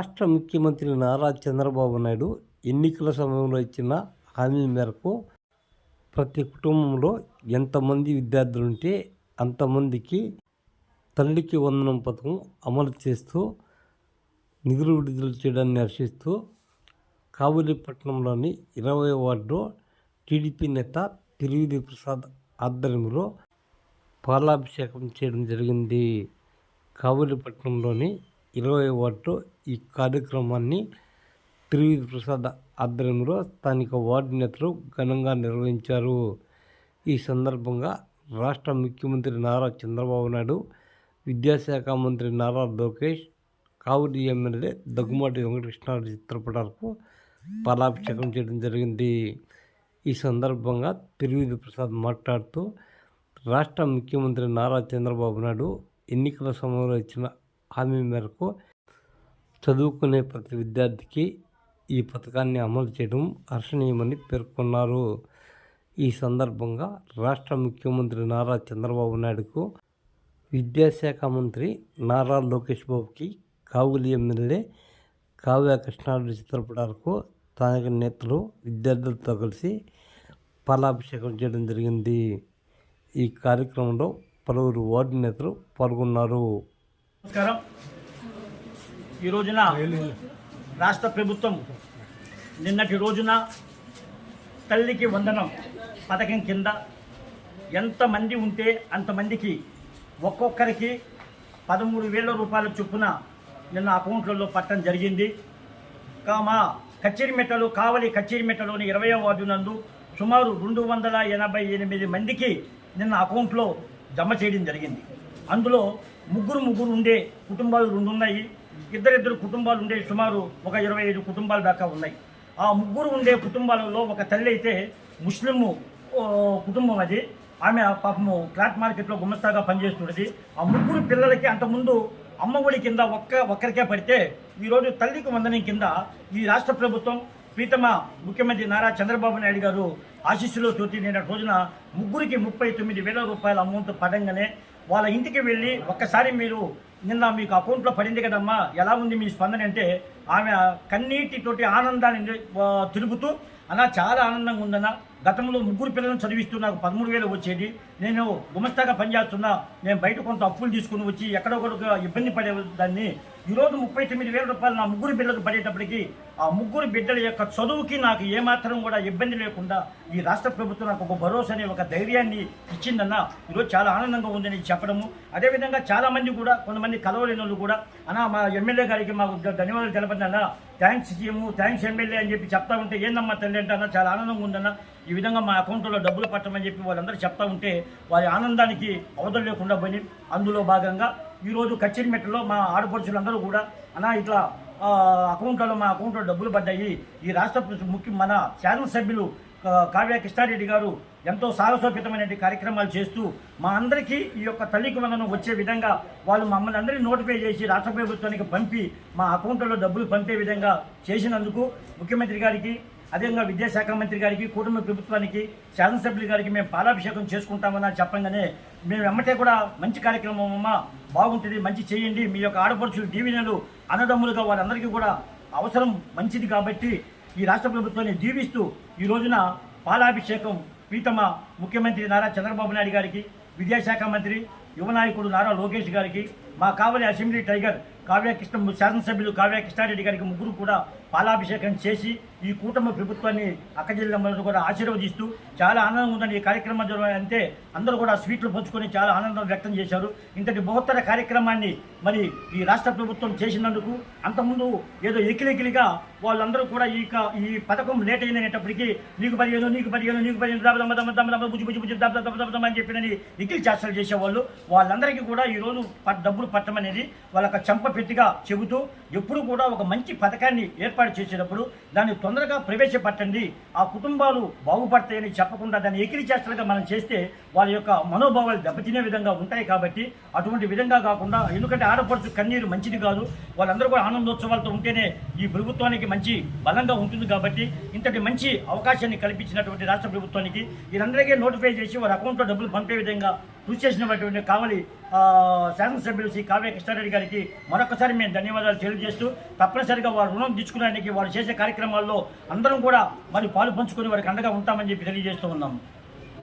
రాష్ట్ర ముఖ్యమంత్రి నారా చంద్రబాబు నాయుడు ఎన్నికల సమయంలో ఇచ్చిన హామీ మేరకు ప్రతి కుటుంబంలో ఎంతమంది విద్యార్థులు ఉంటే అంతమందికి తల్లికి వందనం పథకం అమలు చేస్తూ నిధులు విడుదల చేయడాన్ని హర్షిస్తూ కావలిపట్నంలోని ఇరవై వార్డు టీడీపీ నేత తిరువిధి ప్రసాద్ ఆధ్వర్యంలో పాలాభిషేకం చేయడం జరిగింది. కావలిపట్నంలోని ఇరవై వార్డు ఈ కార్యక్రమాన్ని త్రివేది ప్రసాద్ ఆధ్వర్యంలో స్థానిక వార్డు నేతలు ఘనంగా నిర్వహించారు. ఈ సందర్భంగా రాష్ట్ర ముఖ్యమంత్రి నారా చంద్రబాబు నాయుడు విద్యాశాఖ మంత్రి నారా లోకేష్ కావలి ఎమ్మెల్యే దగ్గుమాటి వెంకటకృష్ణారెడ్డి చిత్రపటాలకు పాలాభిషేకం చేయడం జరిగింది. ఈ సందర్భంగా తిరువిధి ప్రసాద్ మాట్లాడుతూ రాష్ట్ర ముఖ్యమంత్రి నారా చంద్రబాబు నాయుడు ఎన్నికల సమయంలో ఇచ్చిన హామీ మేరకు చదువుకునే ప్రతి విద్యార్థికి ఈ పథకాన్ని అమలు చేయడం హర్షణీయమని పేర్కొన్నారు. ఈ సందర్భంగా రాష్ట్ర ముఖ్యమంత్రి నారా చంద్రబాబు నాయుడుకు విద్యాశాఖ మంత్రి నారా లోకేష్ బాబుకి కావులి ఎమ్మెల్యే కావ్య కృష్ణారెడ్డి చిత్రపటాలకు స్థానిక నేతలు విద్యార్థులతో కలిసి పాలాభిషేకం చేయడం జరిగింది. ఈ కార్యక్రమంలో పలువురు వార్డు నేతలు పాల్గొన్నారు. నమస్కారం. ఈ రోజున రాష్ట్ర ప్రభుత్వం నిన్నటి రోజున తల్లికి వందనం పథకం కింద ఎంతమంది ఉంటే అంతమందికి ఒక్కొక్కరికి పదమూడు వేల రూపాయల చొప్పున నిన్న అకౌంట్లలో పట్టడం జరిగింది. కామా కచ్చిరిమెట్టలు కావలి కచ్చిరిమెట్టలోని ఇరవై వార్డు నందు సుమారు రెండు వందల ఎనభై ఎనిమిది మందికి నిన్న అకౌంట్లో జమ చేయడం జరిగింది. అందులో ముగ్గురు ముగ్గురు ఉండే కుటుంబాలు రెండు ఉన్నాయి ఇద్దరిద్దరు కుటుంబాలు ఉండే సుమారు ఒక ఇరవై ఐదు కుటుంబాల దాకా ఉన్నాయి. ఆ ముగ్గురు ఉండే కుటుంబాలలో ఒక తల్లి అయితే ముస్లిము కుటుంబం అది. ఆమె పాపము క్లాత్ మార్కెట్లో గుమస్తాగా పనిచేస్తున్నది. ఆ ముగ్గురు పిల్లలకి అంతకుముందు అమ్మఒడి కింద ఒక్క ఒక్కరికే పడితే ఈరోజు తల్లికి వందనం కింద ఈ రాష్ట్ర ప్రభుత్వం ప్రీతమ ముఖ్యమంత్రి నారా చంద్రబాబు నాయుడు గారు ఆశీస్సులో ఆశీస్సులతోటి నిన్న రోజున ముగ్గురికి ముప్పై తొమ్మిది వేల రూపాయల అమౌంట్ పడంగానే వాళ్ళ ఇంటికి వెళ్ళి ఒక్కసారి మీరు నిన్న మీకు అకౌంట్లో పడింది కదమ్మా ఎలా ఉంది మీ స్పందన అంటే ఆమె కన్నీటితోటి ఆనందాన్ని తిరుగుతూ అలా చాలా ఆనందంగా ఉందన్న. గతంలో ముగ్గురు పిల్లలను చదివిస్తూ నాకు పదమూడు వేలు వచ్చేది. నేను గుమస్తాగా పనిచేస్తున్నా నేను బయట కొంత అప్పులు తీసుకుని వచ్చి ఎక్కడో ఒకటి ఇబ్బంది పడే దాన్ని ఈరోజు ముప్పై తొమ్మిది వేల రూపాయలు నా ముగ్గురు బిడ్డలకు పడేటప్పటికి ఆ ముగ్గురు బిడ్డల యొక్క చదువుకి నాకు ఏమాత్రం కూడా ఇబ్బంది లేకుండా ఈ రాష్ట్ర ప్రభుత్వం నాకు ఒక భరోసాని ఒక ధైర్యాన్ని ఇచ్చిందన్న ఈరోజు చాలా ఆనందంగా ఉందని చెప్పడము. అదేవిధంగా చాలామంది కూడా కొంతమంది కలవలేని వాళ్ళు కూడా అన్న మా ఎమ్మెల్యే గారికి మాకు ధన్యవాదాలు తెలపండి అన్న. థ్యాంక్స్ సీఎం థ్యాంక్స్ ఎమ్మెల్యే అని చెప్పి చెప్తా ఉంటే ఏందమ్మా తల్లి అంటే అన్న చాలా ఆనందంగా ఉందన్న. ఈ విధంగా మా అకౌంట్లో డబ్బులు పట్టమని చెప్పి వాళ్ళందరూ చెప్తా ఉంటే వారి ఆనందానికి అవధులు లేకుండా పోయి అందులో భాగంగా ఈరోజు కచ్చేరిమెట్టలో మా ఆడపడుచులందరూ కూడా అనా ఇట్లా అకౌంట్లలో మా అకౌంట్లో డబ్బులు పడ్డాయి. ఈ రాష్ట్ర ప్ర- ముఖ్య మన శాసనసభ్యులు సభ్యులు కావ్య కృష్ణారెడ్డి గారు ఎంతో సాహసోపేతమైన కార్యక్రమాలు చేస్తూ మా అందరికీ ఈ యొక్క తల్లికి వందనం వచ్చే విధంగా వాళ్ళు మమ్మల్ని అందరినీ నోటిఫై చేసి రాష్ట్ర ప్రభుత్వానికి పంపి మా అకౌంట్లలో డబ్బులు పంపే విధంగా చేసినందుకు ముఖ్యమంత్రి గారికి అదేవిధంగా విద్యాశాఖ మంత్రి గారికి కుటుంబ ప్రభుత్వానికి శాసనసభ్యుల గారికి మేము పాలాభిషేకం చేసుకుంటామని చెప్పంగానే మేము వెమ్మటే కూడా మంచి కార్యక్రమం అమ్మా బాగుంటుంది మంచి చేయండి. మీ యొక్క ఆడపడుచులు దీవెనలు అన్నదమ్ములుగా వాళ్ళందరికీ కూడా అవసరం మంచిది కాబట్టి ఈ రాష్ట్ర ప్రభుత్వాన్ని దీవిస్తూ ఈ రోజున పాలాభిషేకం ప్రీతమ ముఖ్యమంత్రి నారా చంద్రబాబు నాయుడు గారికి విద్యాశాఖ మంత్రి యువనాయకుడు నారా లోకేష్ గారికి మా కావలి అసెంబ్లీ టైగర్ కావ్య కృష్ణ శాసనసభ్యులు కావ్య కృష్ణారెడ్డి గారికి ముగ్గురు కూడా పాలాభిషేకం చేసి ఈ కూటమి ప్రభుత్వాన్ని అక్కజిల్లమ్మలను కూడా ఆశీర్వదిస్తూ చాలా ఆనందంగా ఉందని ఈ కార్యక్రమం జరగాలి అంటే అందరూ కూడా స్వీట్లు పంచుకొని చాలా ఆనందం వ్యక్తం చేశారు ఇంతటి బహుత్తర కార్యక్రమాన్ని మరి ఈ రాష్ట్ర ప్రభుత్వం చేసినందుకు అంతకుముందు ఏదో ఎకిలెకిలిగా వాళ్ళందరూ కూడా ఈ ఈ పథకం లేట్ అయినప్పటికీ నీకు పదిహేను నీకు పదిహేను నీకు పదిహేను దమ దమ బుజ్జి బుజ్జి బుజ్జి దమ దమ అని చెప్పినని ఎకిలి చేష్టలు చేసేవాళ్ళు వాళ్ళందరికీ కూడా ఈ రోజు ప- పట్టం అనేది వాళ్ళ చంప పెట్టిగా చెబుతూ ఎప్పుడు కూడా ఒక మంచి పథకాన్ని ఏర్పాటు చేసేటప్పుడు దాన్ని తొందరగా ప్రవేశపెట్టండి. ఆ కుటుంబాలు బాగుపడతాయని చెప్పకుండా దాన్ని ఎకిరి చేష్టలుగా మనం చేస్తే వాళ్ళ యొక్క మనోభావాలు దెబ్బతినే విధంగా ఉంటాయి కాబట్టి అటువంటి విధంగా కాకుండా ఎందుకంటే ఆడపడుచు కన్నీరు మంచిది కాదు. వాళ్ళందరూ కూడా ఆనందోత్సవాలతో ఉంటేనే ఈ ప్రభుత్వానికి మంచి బలంగా ఉంటుంది కాబట్టి ఇంతటి మంచి అవకాశాన్ని కల్పించినటువంటి రాష్ట్ర ప్రభుత్వానికి వీరందరికీ నోటిఫై చేసి వారి అకౌంట్లో డబ్బులు పంపే విధంగా కృషి చేసినటువంటి కావలి శాసనసభ్యులు శ్రీ కావ్య కృష్ణారెడ్డి గారికి మరొకసారి మేము ధన్యవాదాలు తెలియజేస్తూ తప్పనిసరిగా వారు రుణం తీర్చుకోవడానికి వారు చేసే కార్యక్రమాల్లో అందరం కూడా మరి పాలు పంచుకొని వారికి అండగా ఉంటామని చెప్పి తెలియజేస్తూ ఉన్నాము.